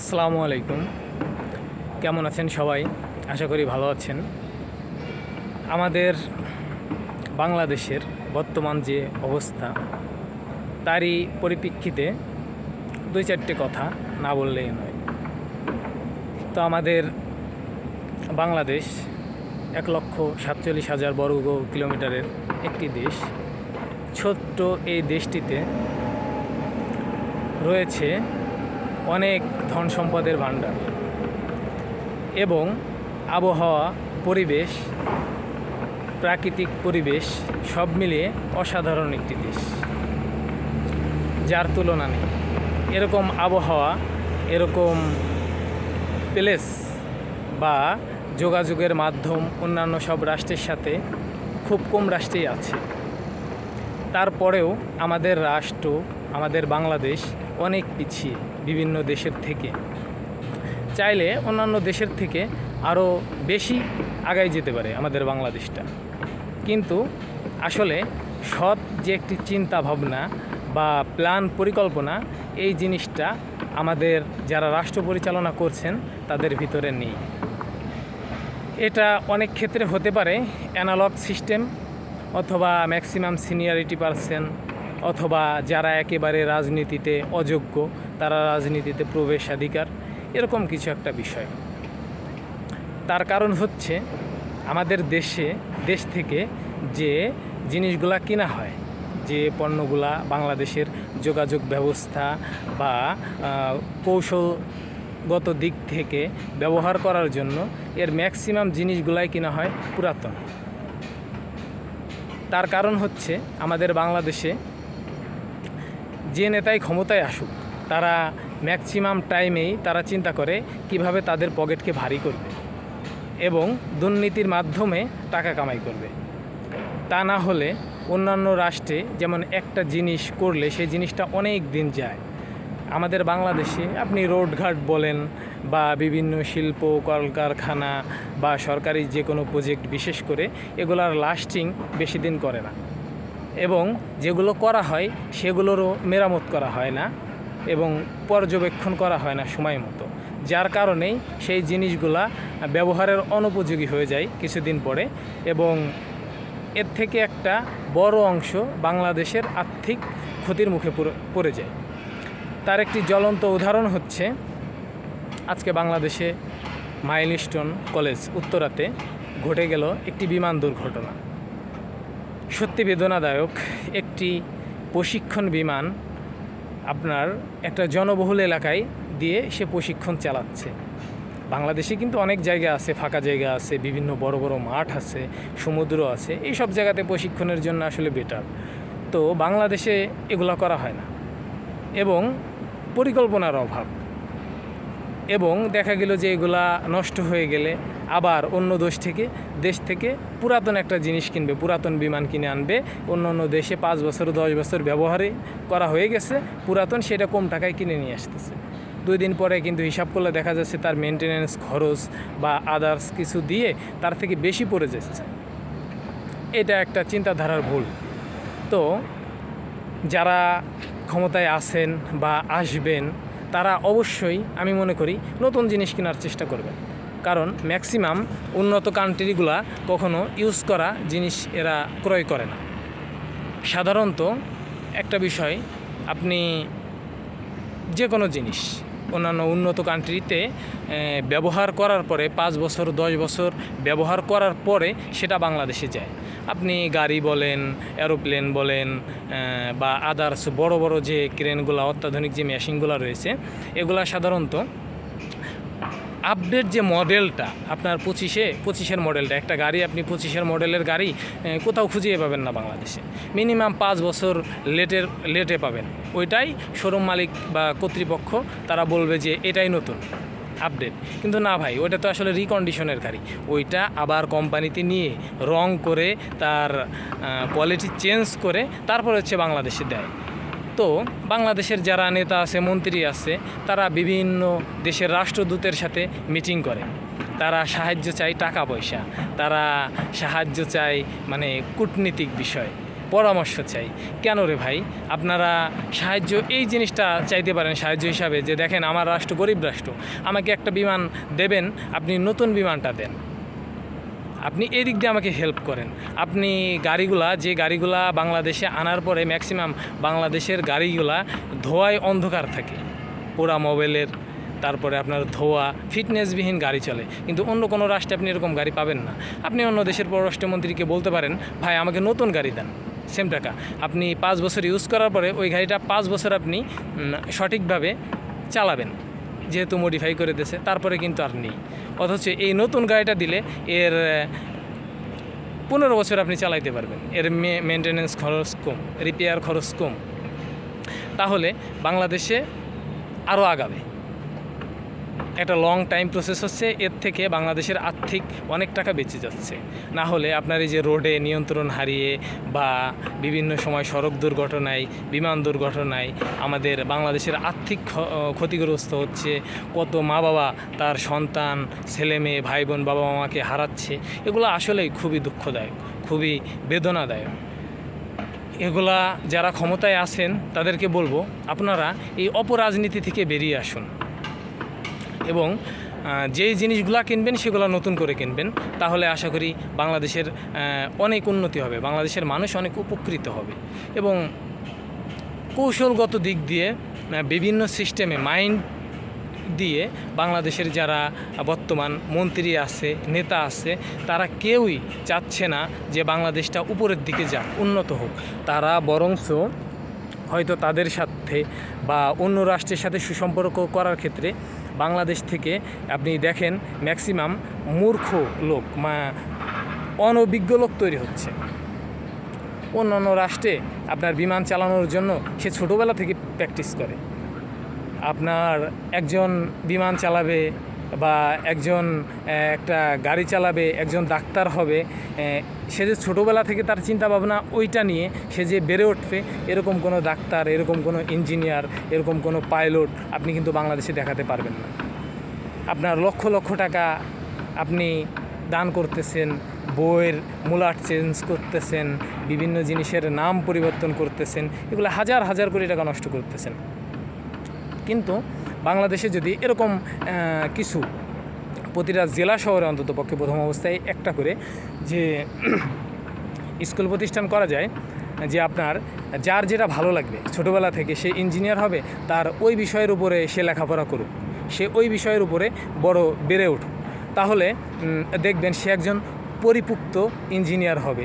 আসসালামু আলাইকুম। কেমন আছেন সবাই? আশা করি ভালো আছেন। আমাদের বাংলাদেশের বর্তমান যে অবস্থা, তারই পরিপ্রেক্ষিতে দুই চারটে কথা না বললেই নয়। তো আমাদের বাংলাদেশ এক লক্ষ সাতচল্লিশ হাজার বর্গ কিলোমিটারের একটি দেশ। ছোট্ট এই দেশটিতে রয়েছে অনেক ধন সম্পদের ভাণ্ডার এবং আবহাওয়া, পরিবেশ, প্রাকৃতিক পরিবেশ সব মিলিয়ে অসাধারণ একটি দেশ। যার তুলনা নেই। এরকম আবহাওয়া, এরকম প্লেস বা যোগাযোগের মাধ্যম অন্যান্য সব রাষ্ট্রের সাথে খুব কম রাষ্ট্রেই আছে। তারপরেও আমাদের রাষ্ট্র, আমাদের বাংলাদেশ অনেক পিছিয়ে বিভিন্ন দেশের থেকে। চাইলে অন্যান্য দেশের থেকে আরও বেশি আগায় যেতে পারে আমাদের বাংলাদেশটা। কিন্তু আসলে সৎ যে একটি চিন্তা ভাবনা বা প্ল্যান পরিকল্পনা, এই জিনিসটা আমাদের যারা রাষ্ট্র পরিচালনা করছেন তাদের ভিতরে নেই। এটা অনেক ক্ষেত্রে হতে পারে অ্যানালগ সিস্টেম অথবা ম্যাক্সিমাম সিনিয়রিটি পারসন অথবা যারা একেবারে রাজনীতিতে অযোগ্য, তারা রাজনীতিতে প্রবেশাধিকার, এরকম কিছু একটা বিষয়। তার কারণ হচ্ছে, আমাদের দেশে, দেশ থেকে যে জিনিসগুলা কিনা হয়, যে পণ্যগুলা বাংলাদেশের যোগাযোগ ব্যবস্থা বা কৌশলগত দিক থেকে ব্যবহার করার জন্য এর ম্যাক্সিমাম জিনিসগুলাই কিনা হয় পুরাতন। তার কারণ হচ্ছে, আমাদের বাংলাদেশে যে নেতাই ক্ষমতায় আসুক, তারা ম্যাক্সিমাম টাইমেই তারা চিন্তা করে কীভাবে তাদের পকেটকে ভারী করবে এবং দুর্নীতির মাধ্যমে টাকা কামাই করবে। তা না হলে অন্যান্য রাষ্ট্রে যেমন একটা জিনিস করলে সেই জিনিসটা অনেক দিন যায়। আমাদের বাংলাদেশে আপনি রোডঘাট বলেন বা বিভিন্ন শিল্প, কলকারখানা বা সরকারি যে কোনো প্রজেক্ট বিশেষ করে, এগুলার লাস্টিং বেশি দিন করে না। এবং যেগুলো করা হয় সেগুলোরও মেরামত করা হয় না এবং পর্যবেক্ষণ করা হয় না সময় মতো। যার কারণেই সেই জিনিসগুলা ব্যবহারের অনুপযোগী হয়ে যায় কিছুদিন পরে এবং এর থেকে একটা বড় অংশ বাংলাদেশের আর্থিক ক্ষতির মুখে পড়ে- যায়। তার একটি জ্বলন্ত উদাহরণ হচ্ছে, আজকে বাংলাদেশে মাইলস্টোন কলেজ উত্তরাতে ঘটে গেল একটি বিমান দুর্ঘটনা। সত্যি বেদনাদায়ক একটি প্রশিক্ষণ বিমান আপনার একটা জনবহুল এলাকায় দিয়ে সে প্রশিক্ষণ চালাচ্ছে। বাংলাদেশে কিন্তু অনেক জায়গা আছে, ফাঁকা জায়গা আছে, বিভিন্ন বড় বড় মাঠ আছে, সমুদ্র আছে এই সব জায়গাতে প্রশিক্ষণের জন্য আসলে বেটার তো বাংলাদেশে এগুলো করা হয় না। এবং পরিকল্পনার অভাব। এবং দেখা গেল যে এগুলা নষ্ট হয়ে গেলে আবার অন্য দেশ থেকে দেশ থেকে পুরাতন একটা জিনিস কিনবে, পুরাতন বিমান কিনে আনবে। অন্য অন্য দেশে পাঁচ বছর, দশ বছর ব্যবহারে করা হয়ে গেছে, পুরাতন সেটা কম টাকায় কিনে নিয়ে আসতেছে। দুই দিন পরে কিন্তু হিসাব করলে দেখা যাচ্ছে তার মেনটেন্যান্স খরচ বা আদার্স কিছু দিয়ে তার থেকে বেশি পড়ে যাচ্ছে। এটা একটা চিন্তাধারার ভুল। তো যারা ক্ষমতায় আছেন বা আসবেন, তারা অবশ্যই, আমি মনে করি, নতুন জিনিস কেনার চেষ্টা করবেন। কারণ ম্যাক্সিমাম উন্নত কান্ট্রিগুলা কখনো ইউজ করা জিনিস এরা ক্রয় করে না। সাধারণত একটা বিষয়, আপনি যে কোনো জিনিস, অন্যান্য উন্নত কান্ট্রিতে ব্যবহার করার পরে পাঁচ বছর, দশ বছর ব্যবহার করার পরে সেটা বাংলাদেশে যায়। আপনি গাড়ি বলেন এরোপ্লেন বলেন বা আদার্স বড় বড় যে ক্রেনগুলো, অত্যাধুনিক যে মেশিনগুলো রয়েছে, এগুলা সাধারণত আপডেট যে মডেলটা, আপনার পঁচিশে, পঁচিশের মডেলটা, একটা গাড়ি আপনি পঁচিশের মডেলের গাড়ি কোথাও খুঁজিয়ে পাবেন না বাংলাদেশে। মিনিমাম পাঁচ বছর লেটের, লেটে পাবেন। ওইটাই শোরুম মালিক বা কর্তৃপক্ষ, তারা বলবে যে এটাই নতুন, আপডেট। কিন্তু না ভাই, ওইটা তো আসলে রিকন্ডিশনের গাড়ি। ওইটা আবার কোম্পানিতে নিয়ে রং করে, তার কোয়ালিটি চেঞ্জ করে, তারপর হচ্ছে বাংলাদেশে দেয়। তো বাংলাদেশের যারা নেতা আছে, মন্ত্রী আছে, তারা বিভিন্ন দেশের রাষ্ট্রদূতের সাথে মিটিং করে। তারা সাহায্য চায় টাকা পয়সা, তারা সাহায্য চায় মানে কূটনীতিক বিষয়, পরামর্শ চাই কেন রে ভাই? আপনারা সাহায্য, এই জিনিসটা চাইতে পারেন সাহায্য হিসাবে যে দেখেন আমার রাষ্ট্র গরিব রাষ্ট্র, আমাকে একটা বিমান দেবেন, আপনি নতুন বিমানটা দেন। আপনি এই দিক দিয়ে আমাকে হেল্প করেন। আপনি গাড়িগুলা, যে গাড়িগুলা বাংলাদেশে আনার পরে ম্যাক্সিমাম বাংলাদেশের গাড়িগুলা ধোয়ায় অন্ধকার থাকে। পোড়া মোবাইলের তারপরে আপনার ধোয়া ফিটনেসবিহীন গাড়ি চলে। কিন্তু অন্য কোনো রাষ্ট্রে আপনি এরকম গাড়ি পাবেন না। আপনি অন্য দেশের পররাষ্ট্রমন্ত্রীকে বলতে পারেন, ভাই, আমাকে নতুন গাড়ি দেন। সেম টাকা। আপনি পাঁচ বছর ইউজ করার পরে ওই গাড়িটা পাঁচ বছর আপনি সঠিকভাবে চালাবেন। যেহেতু মডিফাই করে দিয়েছে, তারপরে কিন্তু আর নেই। অথচ এই নতুন গাড়িটা দিলে এর পনেরো বছর আপনি চালাইতে পারবেন। এর মেনটেনেন্স খরচ কম রিপেয়ার খরচ কম। তাহলে বাংলাদেশে আরও আগাবে। একটা লং টাইম প্রসেস হচ্ছে, এর থেকে বাংলাদেশের আর্থিক অনেক টাকা বেঁচে যাচ্ছে। না হলে আপনার এই যে রোডে নিয়ন্ত্রণ হারিয়ে বা বিভিন্ন সময় সড়ক দুর্ঘটনায়, বিমান দুর্ঘটনায় আমাদের বাংলাদেশের আর্থিক ক্ষতিগ্রস্ত হচ্ছে, কত মা বাবা তার সন্তান ছেলে মেয়ে ভাই বোন বাবা মাকে হারাচ্ছে, এগুলো আসলেই খুবই দুঃখদায়ক, খুবই বেদনাদায়ক। এগুলা যারা ক্ষমতায় আছেন, তাদেরকে বলব, আপনারা এই অপরাজনীতি থেকে বেরিয়ে আসুন। এবং যেই জিনিসগুলো কিনবেন সেগুলো নতুন করে কিনবেন, তাহলে আশা করি বাংলাদেশের অনেক উন্নতি হবে, বাংলাদেশের মানুষ অনেক উপকৃত হবে। এবং কৌশলগত দিক দিয়ে বিভিন্ন সিস্টেমে মাইন্ড দিয়ে বাংলাদেশের যারা বর্তমান মন্ত্রী আছে, নেতা আছে, তারা কেউই চাচ্ছে না যে বাংলাদেশটা উপরের দিকে যাক, উন্নত হোক। তারা বরংস হয়তো তাদের সাথে বা অন্য রাষ্ট্রের সাথে সুসম্পর্ক করার ক্ষেত্রে বাংলাদেশ থেকে আপনি দেখেন ম্যাক্সিমাম মূর্খ লোক মা, অনভিজ্ঞ লোক তৈরি হচ্ছে। অন্য অন্য রাষ্ট্রে আপনার বিমান চালানোর জন্য সে ছোটোবেলা থেকে প্র্যাকটিস করে। আপনার একজন বিমান চালাবে বা একজন একটা গাড়ি চালাবে, একজন ডাক্তার হবে সে যে ছোটোবেলা থেকে তার চিন্তা ভাবনা ওইটা নিয়ে সে যে বেড়ে উঠবে, এরকম কোনো ডাক্তার, এরকম কোনো ইঞ্জিনিয়ার, এরকম কোনো পাইলট আপনি কিন্তু বাংলাদেশে দেখাতে পারবেন না। আপনার লক্ষ লক্ষ টাকা আপনি দান করতেছেন, বইয়ের মূলাট চেঞ্জ করতেছেন, বিভিন্ন জিনিসের নাম পরিবর্তন করতেছেন, এগুলো হাজার হাজার কোটি টাকা নষ্ট করতেছেন। কিন্তু বাংলাদেশে যদি এরকম কিছু প্রতিটা জেলা শহরে অন্তত পক্ষে প্রথম অবস্থায় একটা করে যে স্কুল প্রতিষ্ঠান করা যায়, যে আপনার যার যেটা ভালো লাগবে, ছোটোবেলা থেকে সে ইঞ্জিনিয়ার হবে, তার ওই বিষয়ের উপরে সে লেখাপড়া করুক, সে ওই বিষয়ের উপরে বড় বেড়ে উঠুক, তাহলে দেখবেন সে একজন পরিপুক্ত ইঞ্জিনিয়ার হবে।